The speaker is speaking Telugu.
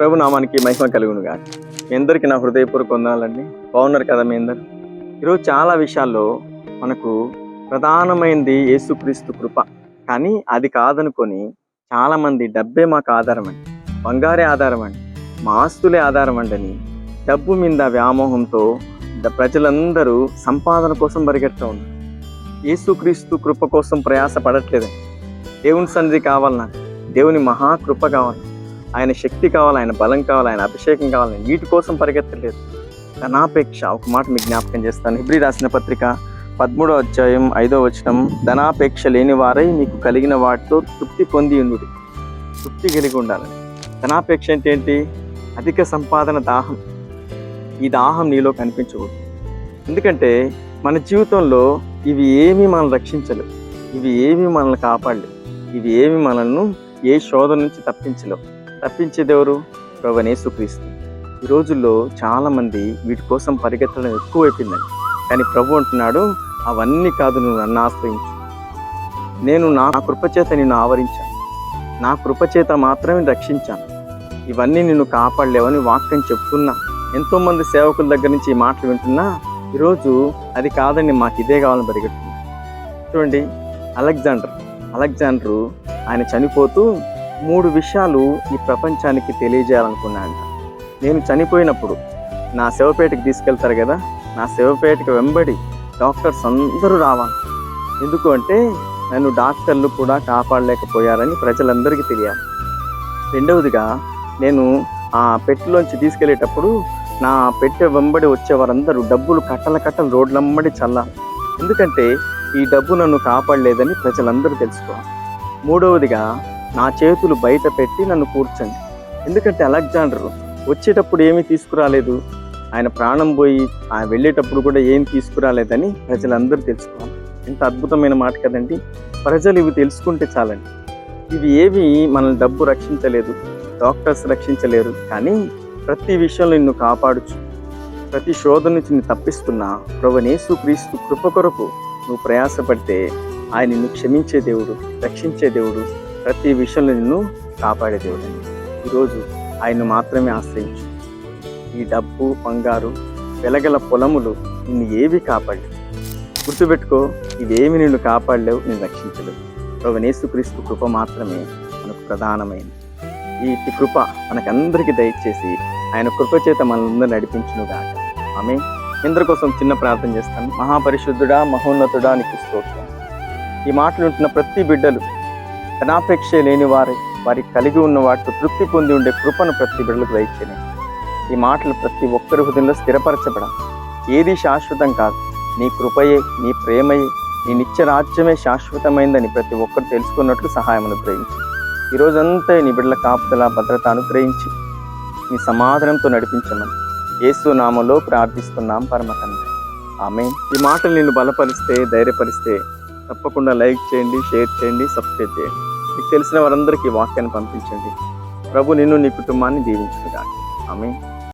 ప్రభు నామానికి మహిమ కలుగును గాక మీ అందరికీ నా హృదయపూర్వక వందనాలండి. బాగున్నారు కదా మీ అందరు? ఈరోజు చాలా విషయాల్లో మనకు ప్రధానమైనది యేసుక్రీస్తు కృప. కానీ అది కాదనుకొని చాలామంది డబ్బే మాకు ఆధారం అండి బంగారే ఆధారం అండి మా ఆస్తులే ఆధారం అండి డబ్బు మీద వ్యామోహంతో ప్రజలందరూ సంపాదన కోసం పరిగెడుతూ ఉన్నారు. యేసుక్రీస్తు కృప కోసం ప్రయాస పడట్లేదండి దేవుని సన్నిధి కావాలి నాకు దేవుని మహాకృప కావాలి ఆయన శక్తి కావాలి ఆయన బలం కావాలి ఆయన అభిషేకం కావాలి వీటి కోసం పరిగెత్తలేదు. ధనాపేక్ష ఒక మాట మీకు జ్ఞాపకం చేస్తాను. హిబ్రి రాసిన పత్రిక పదమూడో అధ్యాయం ఐదో వచనం ధనాపేక్ష లేని వారై మీకు కలిగిన వాటితో తృప్తి పొంది ఉండు తృప్తి కలిగి ఉండాలని. ధనాపేక్ష అంటే ఏంటి? అధిక సంపాదన దాహం. ఈ దాహం నీలో కనిపించకూడదు. ఎందుకంటే మన జీవితంలో ఇవి ఏమీ మనల్ని రక్షించలేవు. ఇవి ఏమీ మనల్ని కాపాడలేవు. ఇవి ఏమి మనల్ని ఏ శోధ నుంచి తప్పించలేవు. తప్పించేదెవరు ఎవరు? ప్రభు ఈ రోజుల్లో చాలామంది వీటి కోసం పరిగెత్తడం ఎక్కువైపోయిందండి. కానీ ప్రభు అంటున్నాడు అవన్నీ కాదు నువ్వు నన్ను ఆశ్రయించు. నేను నా కృపచేత నిన్ను ఆవరించాను. నా కృపచేత మాత్రమే రక్షించాను. ఇవన్నీ నిన్ను కాపాడలేవని వాక్యం చెప్తున్నా. ఎంతోమంది సేవకుల దగ్గర నుంచి ఈ మాటలు వింటున్నా ఈరోజు అది కాదండి మాకు ఇదే కావాలని పరిగెడుతున్నా చూడండి అలెగ్జాండర్ అలెగ్జాండరు ఆయన చనిపోతూ మూడు విషయాలు ఈ ప్రపంచానికి తెలియజేయాలనుకున్నాను నేను చనిపోయినప్పుడు నా శవపేటకి తీసుకెళ్తారు కదా నా శవపేటకి వెంబడి డాక్టర్స్ అందరూ రావాలి. ఎందుకు అంటే నన్ను డాక్టర్లు కూడా కాపాడలేకపోయారని ప్రజలందరికీ తెలియాలి. రెండవదిగా నేను ఆ పెట్టెలోంచి తీసుకెళ్ళేటప్పుడు నా పెట్టె వెంబడి వచ్చే వారందరూ డబ్బులు కట్టల కట్టలు రోడ్లమ్మడి చల్లాలి. ఎందుకంటే ఈ డబ్బు నన్ను కాపాడలేదని ప్రజలందరూ తెలుసుకోవాలి. మూడవదిగా నా చేతులు బయట పెట్టి నన్ను కూర్చండి. ఎందుకంటే అలెగ్జాండర్ వచ్చేటప్పుడు ఏమీ తీసుకురాలేదు. ఆయన ప్రాణం పోయి ఆయన వెళ్ళేటప్పుడు కూడా ఏం తీసుకురాలేదని ప్రజలందరూ తెలుసుకోవాలి. ఎంత అద్భుతమైన మాట కదండి. ప్రజలు ఇవి తెలుసుకుంటే చాలండి. ఇవి ఏవి మనల్ని డబ్బు రక్షించలేదు డాక్టర్స్ రక్షించలేరు. కానీ ప్రతి విషయంలో నిన్ను కాపాడుచు. ప్రతి శోధన నుంచి నిన్ను తప్పిస్తున్న ప్రభు క్రీస్తు కృప కొరకు నువ్వు ప్రయాసపడితే ఆయన నిన్ను క్షమించే దేవుడు రక్షించే దేవుడు ప్రతి విషయంలో నిన్ను కాపాడే దేవుడు. ఈరోజు ఆయన్ను మాత్రమే ఆశ్రయించు. ఈ డబ్బు బంగారు వెలగల పొలములు నిన్ను ఏవి కాపాడలేవు గుర్తుపెట్టుకో ఇవేమి నిన్ను కాపాడలేవు నేను రక్షించలేవు. ప్రభు యేసుక్రీస్తు కృప మాత్రమే మనకు ప్రధానమైనది. ఈ కృప మనకందరికీ దయచేసి ఆయన కృప చేత మనందరూ నడిపించునుగాక. ఆమె ఇందరి కోసం చిన్న ప్రార్థన చేస్తాను. మహాపరిశుద్ధుడా మహోన్నతుడా నీకు స్తోత్రం. ఈ మాటలు ఉంటున్న ప్రతి బిడ్డలు ధనాపేక్ష లేని వారి వారికి కలిగి ఉన్న వాటితో తృప్తి పొంది ఉండే కృపను ప్రతి బిడ్డలకు దయచేయని ఈ మాటలు ప్రతి ఒక్కరి హృదయంలో స్థిరపరచబడాలి. ఏది శాశ్వతం కాదు. నీ కృపయే నీ ప్రేమయే నీ నిత్య రాజ్యమే శాశ్వతమైందని ప్రతి ఒక్కరు తెలుసుకున్నట్లు సహాయం అనుగ్రహించి ఈ రోజంతా నీ బిడ్డల కాపుదల భద్రత అనుగ్రహించి నీ సమాధానంతో నడిపించమని యేసు నామలో ప్రార్థిస్తున్నాం పరమతండ్రి ఆమె ఈ మాటలు నిన్ను బలపరిస్తే ధైర్యపరిస్తే తప్పకుండా లైక్ చేయండి షేర్ చేయండి సబ్స్క్రైబ్ చేయండి. మీకు తెలిసిన వారందరికీ వాక్యాన్ని పంపించండి. ప్రభు నిన్ను నీ కుటుంబాన్ని దీవించుగా ఆమె